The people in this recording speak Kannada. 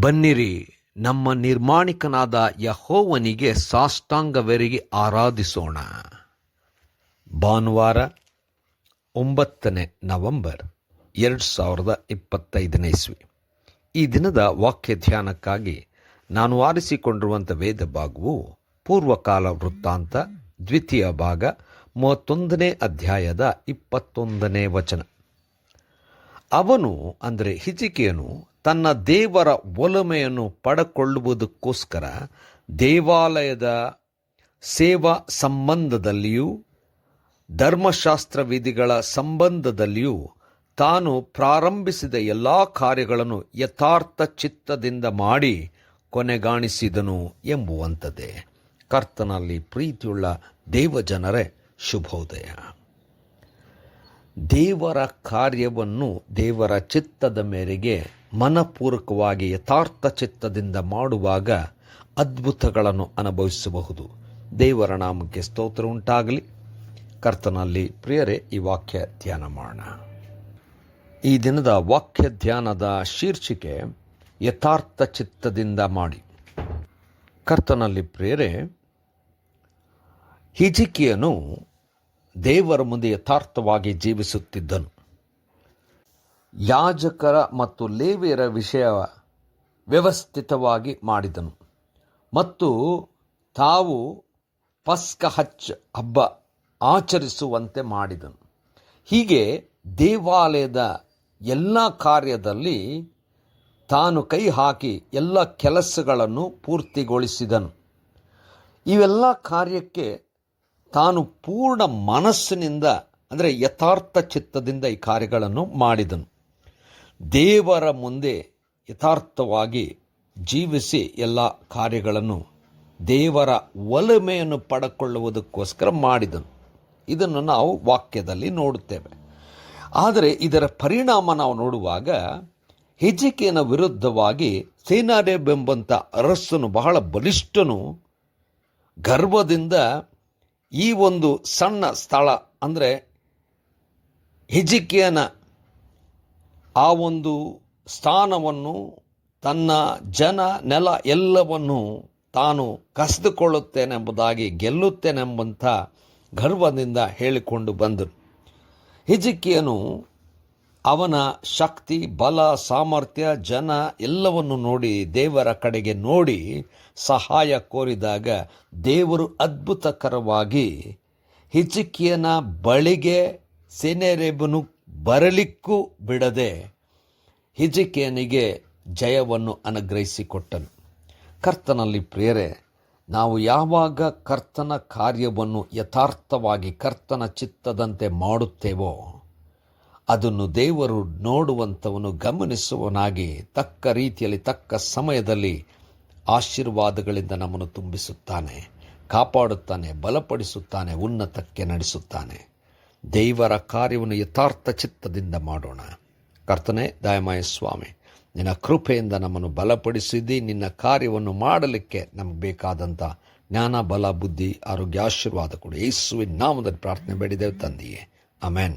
ಬನ್ನಿರಿ, ನಮ್ಮ ನಿರ್ಮಾಣಿಕನಾದ ಯಹೋವನಿಗೆ ಸಾಷ್ಟಾಂಗವೆರಗಿ ಆರಾಧಿಸೋಣ. ಭಾನುವಾರ ಒಂಬತ್ತನೇ ನವೆಂಬರ್ ಎರಡು ಸಾವಿರದ ಇಪ್ಪತ್ತೈದನೇ ಇಸ್ವಿ. ಈ ದಿನದ ವಾಕ್ಯ ಧ್ಯಾನಕ್ಕಾಗಿ ನಾನು ಆರಿಸಿಕೊಂಡಿರುವಂಥ ವೇದ ಭಾಗವು ಪೂರ್ವಕಾಲ ವೃತ್ತಾಂತ, ದ್ವಿತೀಯ ಭಾಗ, ಮೂವತ್ತೊಂದನೇ ಅಧ್ಯಾಯದ ಇಪ್ಪತ್ತೊಂದನೇ ವಚನ. ಅವನು, ಅಂದರೆ ಹಿಜಿಕೆಯನು, ತನ್ನ ದೇವರ ಒಲಮೆಯನ್ನು ಪಡಕೊಳ್ಳುವುದಕ್ಕೋಸ್ಕರ ದೇವಾಲಯದ ಸೇವಾ ಸಂಬಂಧದಲ್ಲಿಯೂ, ಧರ್ಮಶಾಸ್ತ್ರ ವಿಧಿಗಳ ಸಂಬಂಧದಲ್ಲಿಯೂ ತಾನು ಪ್ರಾರಂಭಿಸಿದ ಎಲ್ಲ ಕಾರ್ಯಗಳನ್ನು ಯಥಾರ್ಥ ಚಿತ್ತದಿಂದ ಮಾಡಿ ಕೊನೆಗಾಣಿಸಿದನು ಎಂಬುವಂಥದ್ದೇ. ಕರ್ತನಲ್ಲಿ ಪ್ರೀತಿಯುಳ್ಳ ದೇವಜನರೇ, ಶುಭೋದಯ. ದೇವರ ಕಾರ್ಯವನ್ನು ದೇವರ ಚಿತ್ತದ ಮೇರೆಗೆ ಮನಪೂರ್ವಕವಾಗಿ ಯಥಾರ್ಥ ಚಿತ್ತದಿಂದ ಮಾಡುವಾಗ ಅದ್ಭುತಗಳನ್ನು ಅನುಭವಿಸಬಹುದು. ದೇವರ ನಾಮಕ್ಕೆ ಸ್ತೋತ್ರ ಉಂಟಾಗಲಿ. ಕರ್ತನಲ್ಲಿ ಪ್ರಿಯರೇ, ಈ ವಾಕ್ಯ ಧ್ಯಾನ ಮಾಡೋಣ. ಈ ದಿನದ ವಾಕ್ಯ ಧ್ಯಾನದ ಶೀರ್ಷಿಕೆ, ಯಥಾರ್ಥ ಚಿತ್ತದಿಂದ ಮಾಡಿ. ಕರ್ತನಲ್ಲಿ ಪ್ರಿಯರೇ, ಹಿಜಿಕಿಯನು ದೇವರ ಮುಂದೆ ಯಥಾರ್ಥವಾಗಿ ಜೀವಿಸುತ್ತಿದ್ದನು. ಯಾಜಕರ ಮತ್ತು ಲೇವಿಯರ ವಿಷಯ ವ್ಯವಸ್ಥಿತವಾಗಿ ಮಾಡಿದನು. ಮತ್ತು ತಾವು ಪಸ್ಕ ಹಚ್ ಹಬ್ಬ ಆಚರಿಸುವಂತೆ ಮಾಡಿದನು. ಹೀಗೆ ದೇವಾಲಯದ ಎಲ್ಲ ಕಾರ್ಯದಲ್ಲಿ ತಾನು ಕೈ ಹಾಕಿ ಎಲ್ಲ ಕೆಲಸಗಳನ್ನು ಪೂರ್ತಿಗೊಳಿಸಿದನು. ಇವೆಲ್ಲ ಕಾರ್ಯಕ್ಕೆ ತಾನು ಪೂರ್ಣ ಮನಸ್ಸಿನಿಂದ, ಅಂದರೆ ಯಥಾರ್ಥ ಚಿತ್ತದಿಂದ ಈ ಕಾರ್ಯಗಳನ್ನು ಮಾಡಿದನು. ದೇವರ ಮುಂದೆ ಯಥಾರ್ಥವಾಗಿ ಜೀವಿಸಿ ಎಲ್ಲ ಕಾರ್ಯಗಳನ್ನು ದೇವರ ಒಲಮೆಯನ್ನು ಪಡಕೊಳ್ಳುವುದಕ್ಕೋಸ್ಕರ ಮಾಡಿದನು. ಇದನ್ನು ನಾವು ವಾಕ್ಯದಲ್ಲಿ ನೋಡುತ್ತೇವೆ. ಆದರೆ ಇದರ ಪರಿಣಾಮ ನಾವು ನೋಡುವಾಗ ಹೆಜಿಕೆಯ ವಿರುದ್ಧವಾಗಿ ಸೇನಾರೇಬೆಂಬಂಥ ಅರಸನು ಬಹಳ ಬಲಿಷ್ಠನು, ಗರ್ವದಿಂದ ಈ ಒಂದು ಸಣ್ಣ ಸ್ಥಳ ಅಂದರೆ ಹಿಜಿಕಿಯನ ಆ ಒಂದು ಸ್ಥಾನವನ್ನು ತನ್ನ ಜನ ನೆಲ ಎಲ್ಲವನ್ನು ತಾನು ಕಸಿದುಕೊಳ್ಳುತ್ತೇನೆಂಬುದಾಗಿ ಗೆಲ್ಲುತ್ತೇನೆಂಬಂಥ ಗರ್ವದಿಂದ ಹೇಳಿಕೊಂಡು ಬಂದರು. ಹಿಜಿಕಿಯನು ಅವನ ಶಕ್ತಿ, ಬಲ, ಸಾಮರ್ಥ್ಯ, ಜನ ಎಲ್ಲವನ್ನು ನೋಡಿ ದೇವರ ಕಡೆಗೆ ನೋಡಿ ಸಹಾಯ ಕೋರಿದಾಗ ದೇವರು ಅದ್ಭುತಕರವಾಗಿ ಹಿಚಿಕಿಯನ ಬಳಿಗೆ ಸೆನೆರೆಬನು ಬರಲಿಕ್ಕೂ ಬಿಡದೆ ಹಿಜಿಕಿಯನಿಗೆ ಜಯವನ್ನು ಅನುಗ್ರಹಿಸಿಕೊಟ್ಟನು. ಕರ್ತನಲ್ಲಿ ಪ್ರೇರೆ ನಾವು ಯಾವಾಗ ಕರ್ತನ ಕಾರ್ಯವನ್ನು ಯಥಾರ್ಥವಾಗಿ ಕರ್ತನ ಚಿತ್ತದಂತೆ ಮಾಡುತ್ತೇವೋ ಅದನ್ನು ದೇವರು ನೋಡುವಂಥವನು ಗಮನಿಸುವನಾಗಿ ತಕ್ಕ ರೀತಿಯಲ್ಲಿ, ತಕ್ಕ ಸಮಯದಲ್ಲಿ ಆಶೀರ್ವಾದಗಳಿಂದ ನಮ್ಮನ್ನು ತುಂಬಿಸುತ್ತಾನೆ, ಕಾಪಾಡುತ್ತಾನೆ, ಬಲಪಡಿಸುತ್ತಾನೆ, ಉನ್ನತಕ್ಕೆ ನಡೆಸುತ್ತಾನೆ. ದೇವರ ಕಾರ್ಯವನ್ನು ಯಥಾರ್ಥ ಚಿತ್ತದಿಂದ ಮಾಡೋಣ. ಕರ್ತನೆ, ದಯಮಾಯ ಸ್ವಾಮಿ, ನಿನ್ನ ಕೃಪೆಯಿಂದ ನಮ್ಮನ್ನು ಬಲಪಡಿಸಿದ್ದಿ ನಿನ್ನ ಕಾರ್ಯವನ್ನು ಮಾಡಲಿಕ್ಕೆ ನಮಗೆ ಬೇಕಾದಂಥ ಜ್ಞಾನ, ಬಲ, ಬುದ್ಧಿ, ಆರೋಗ್ಯ, ಆಶೀರ್ವಾದ ಕೊಡು. ಯೇಸುವಿನ ನಾಮದಲ್ಲಿ ಪ್ರಾರ್ಥನೆ ಬೇಡಿದೆವು ತಂದೆಯೇ. ಅಮೆನ್